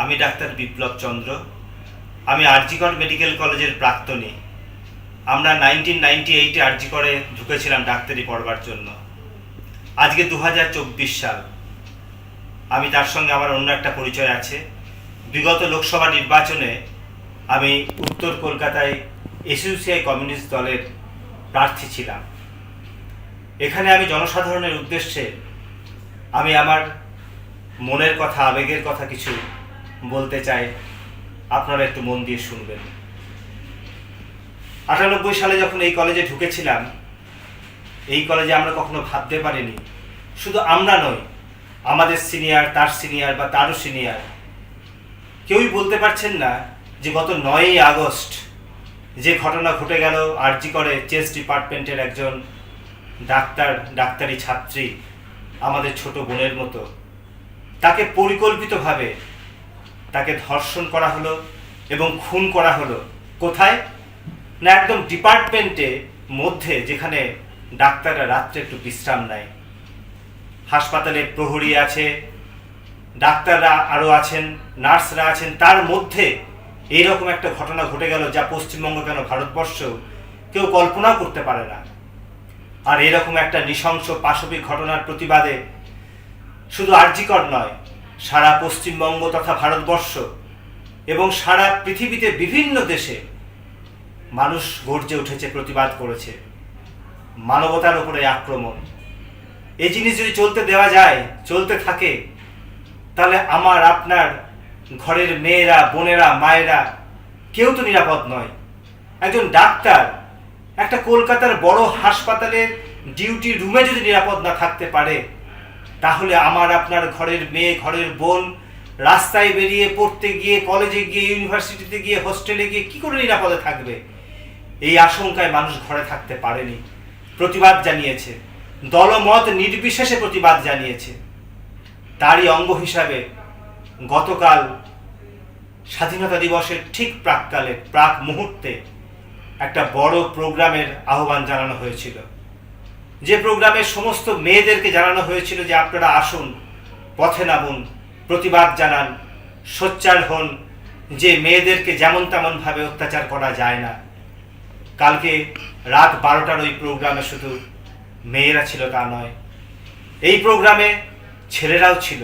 আমি ডাক্তার বিপ্লব চন্দ্র। আমি আরজিকর মেডিকেল কলেজের প্রাক্তনী। আমরা নাইনটিন নাইনটি এইটে আরজিকরে ঢুকেছিলাম ডাক্তারি পড়বার জন্য। আজকে দু হাজার চব্বিশ সাল। আমি তার সঙ্গে আমার অন্য একটা পরিচয় আছে। বিগত লোকসভা নির্বাচনে আমি উত্তর কলকাতায় এসইউসিআই কমিউনিস্ট দলের প্রার্থী ছিলাম। এখানে আমি জনসাধারণের উদ্দেশ্যে আমি আমার মনের কথা, আবেগের কথা কিছু বলতে চাই, আপনারা একটু মন দিয়ে শুনবেন। আটানব্বই সালে যখন এই কলেজে ঢুকেছিলাম, এই কলেজে আমরা কখনো ভাবতে পারিনি। শুধু আমরা নই, আমাদের সিনিয়র, তার সিনিয়র বা তারও সিনিয়র, কেউই বলতে পারছেন না যে গত নয়ই আগস্ট যে ঘটনা ঘটে গেল, আরজি করে চেস ডিপার্টমেন্টের একজন ডাক্তার, ডাক্তারি ছাত্রী, আমাদের ছোট বোনের মতো। তাকে পরিকল্পিতভাবে তাকে ধর্ষণ করা হলো এবং খুন করা হলো। কোথায়? না, একদম ডিপার্টমেন্টে মধ্যে, যেখানে ডাক্তাররা রাত্রে একটু বিশ্রাম নেয়। হাসপাতালে প্রহরী আছে, ডাক্তাররা আরও আছেন, নার্সরা আছেন, তার মধ্যে এইরকম একটা ঘটনা ঘটে গেল যা পশ্চিমবঙ্গ কেন ভারতবর্ষ কেউ কল্পনাও করতে পারে না। আর এরকম একটা নৃশংস পাশবিক ঘটনার প্রতিবাদে শুধু আর্যিকর নয় সারা পশ্চিমবঙ্গ তথা ভারতবর্ষ এবং সারা পৃথিবীতে বিভিন্ন দেশে মানুষ গর্জে উঠেছে, প্রতিবাদ করেছে, মানবতার উপরে আক্রমণ। এই জিনিস যদি চলতে দেওয়া যায়, চলতে থাকে, তাহলে আমার, আপনার, ঘরের মেয়েরা, বোনেরা, মায়েরা কেউ তো নিরাপদ নয়। একজন ডাক্তার একটা কলকাতার বড় হাসপাতালের ডিউটি রুমে যদি নিরাপদ না থাকতে পারে তাহলে আমার আপনার ঘরের মেয়ে, ঘরের বোন রাস্তায় বেরিয়ে পড়তে গিয়ে কলেজে গিয়ে ইউনিভার্সিটিতে গিয়ে হোস্টেলে গিয়ে কি করে নিরাপদে থাকবে? এই আশঙ্কায় মানুষ ঘরে থাকতে পারেনি। প্রতিবাদ জানিয়েছে। দলমত নির্বিশেষে প্রতিবাদ জানিয়েছে। তারই অঙ্গ হিসাবে গতকাল স্বাধীনতা দিবসের ঠিক প্রাককালে, প্রাক মুহূর্তে একটা বড় প্রোগ্রামের আহ্বান জানানো হয়েছিল। যে প্রোগ্রামে সমস্ত মেয়েদেরকে জানানো হয়েছিল যে আপনারা আসুন, পথে নামুন, প্রতিবাদ জানান, সোচ্চার হন যে মেয়েদেরকে যেমন তেমনভাবে অত্যাচার করা যায় না। কালকে রাত বারোটার ওই প্রোগ্রামে শুধু মেয়েরা ছিল তা নয়, এই প্রোগ্রামে ছেলেরাও ছিল।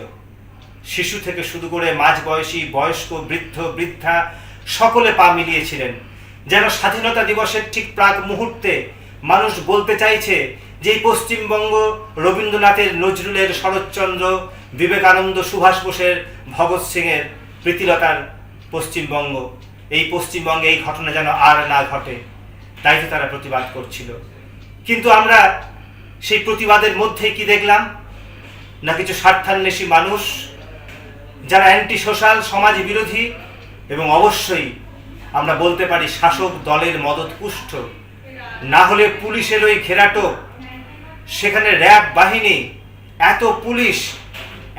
শিশু থেকে শুরু করে মাঝবয়সী, বয়স্ক, বৃদ্ধ, বৃদ্ধা সকলে পা মিলিয়েছিলেন। যেন স্বাধীনতা দিবসের ঠিক প্রাক মুহূর্তে মানুষ বলতে চাইছে যে এই পশ্চিমবঙ্গ রবীন্দ্রনাথের নজরুলের শরৎচন্দ্র বিবেকানন্দ সুভাষ বোসের ভগৎ সিংয়ের প্রীতিলতার পশ্চিমবঙ্গ। এই পশ্চিমবঙ্গে এই ঘটনা যেন আর না ঘটে, তাই তো তারা প্রতিবাদ করছিল। কিন্তু আমরা সেই প্রতিবাদের মধ্যে কি দেখলাম? না কিছু স্বার্থান্বেষী মানুষ যারা অ্যান্টি সোশ্যাল সমাজ বিরোধী এবং অবশ্যই আমরা বলতে পারি শাসক দলের মদত পুষ্ট না হলে পুলিশের ওই ঘেরাটো সেখানে র্যাব বাহিনী, এত পুলিশ,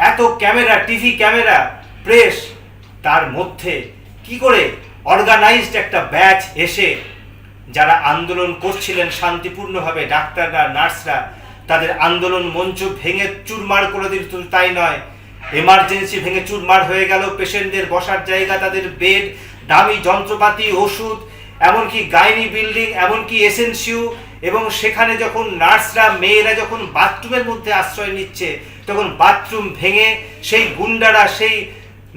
এত ক্যামেরা, টিভি ক্যামেরা, প্রেস, তার মধ্যে কি করে অর্গানাইজড একটা ব্যাচ এসে যারা আন্দোলন করছিলেন শান্তিপূর্ণভাবে, ডাক্তাররা, নার্সরা, তাদের আন্দোলন মঞ্চ ভেঙে চুরমার করে দিল তাই নয় এমার্জেন্সি ভেঙে চুরমার হয়ে গেল পেশেন্টদের বসার জায়গা, তাদের বেড দামি যন্ত্রপাতি, ওষুধ, এমনকি গাইনি বিল্ডিং এমনকি এসএনসিউ এবং সেখানে যখন নার্সরা, মেয়েরা যখন বাথরুমের মধ্যে আশ্রয় নিচ্ছে, তখন বাথরুম ভেঙে সেই গুন্ডারা, সেই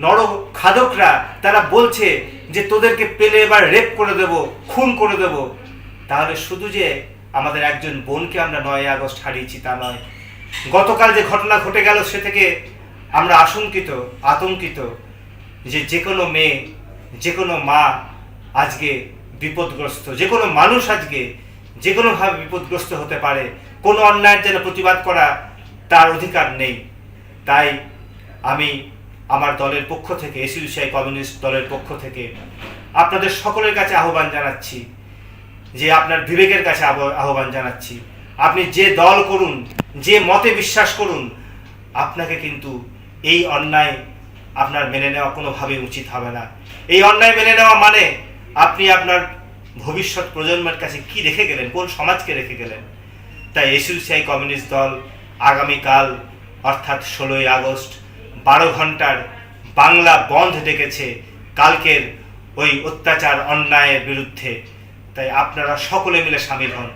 নর খাদকরা, তারা বলছে যে, তোদেরকে পেলে এবার রেপ করে দেব, খুন করে দেব। তাহলে শুধু যে আমাদের একজন বোনকে আমরা নয় আগস্ট হারিয়েছি তা নয়। গতকাল যে ঘটনা ঘটে গেল, সে থেকে আমরা আশঙ্কিত, আতঙ্কিত যে যে কোনো মেয়ে, যে কোনো মা আজকে বিপদগ্রস্ত, যে কোনো মানুষ আজকে যে কোনোভাবে বিপদগ্রস্ত হতে পারে। কোনো অন্যায়ের যেন প্রতিবাদ করা তার অধিকার নেই। তাই আমি আমার দলের পক্ষ থেকে, এসিউসিআই কমিউনিস্ট দলের পক্ষ থেকে আপনাদের সকলের কাছে আহ্বান জানাচ্ছি, যে আপনার বিবেকের কাছে আহ্ব- আহ্বান জানাচ্ছি। আপনি যে দল করুন, যে মতে বিশ্বাস করুন, আপনাকে কিন্তু এই অন্যায় আপনার মেনে নেওয়া কোনোভাবেই উচিত হবে না। এই অন্যায় মেনে নেওয়া মানে আপনি আপনার ভবিষ্যৎ প্রজন্মের কাছে কি রেখে গেলেন? কোন সমাজকে রেখে গেলেন? তাই এসইউসিআই কমিউনিস্ট দল আগামীকাল, অর্থাৎ ষোলোই আগস্ট, বারো ঘণ্টার বাংলা বন্ধ ডেকেছে কালকের ওই অত্যাচার, অন্যায়ের বিরুদ্ধে। তাই আপনারা সকলে মিলে সামিল হন।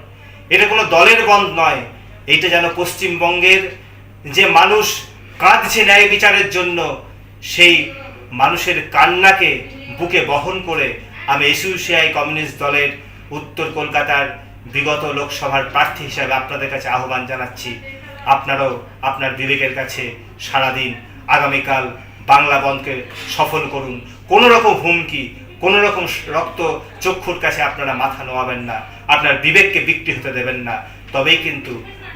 এটা কোনো দলের বন্ধ নয়, এইটা যেন পশ্চিমবঙ্গের যে মানুষ কাঁদছে ন্যায় বিচারের জন্য, সেই মানুষের কান্নাকে বুকে বহন করে আমি এসইউসিআই কমিউনিস্ট দলের উত্তর কলকাতার বিগত লোকসভার প্রার্থী হিসাবে আপনাদের কাছে আহ্বান জানাচ্ছি। আপনারাও আপনার বিবেকের কাছে সারাদিন আগামীকাল বাংলা বন্ধকে সফল করুন। কোনো রকম হুমকি, কোনো রকম রক্ত চক্ষুর কাছে আপনারা মাথা নোয়াবেন না। আপনার বিবেককে বিক্রি হতে দেবেন না। তবেই কিন্তু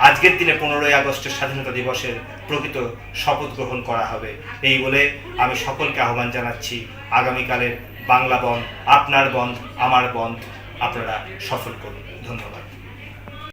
আজকের দিনে পনেরোই আগস্টের স্বাধীনতা দিবসের প্রকৃত শপথ গ্রহণ করা হবে। এই বলে আমি সকলকে আহ্বান জানাচ্ছি। আগামীকালের বাংলা বন আপনার বন আমার বন আপনারা সফল করুন। ধন্যবাদ।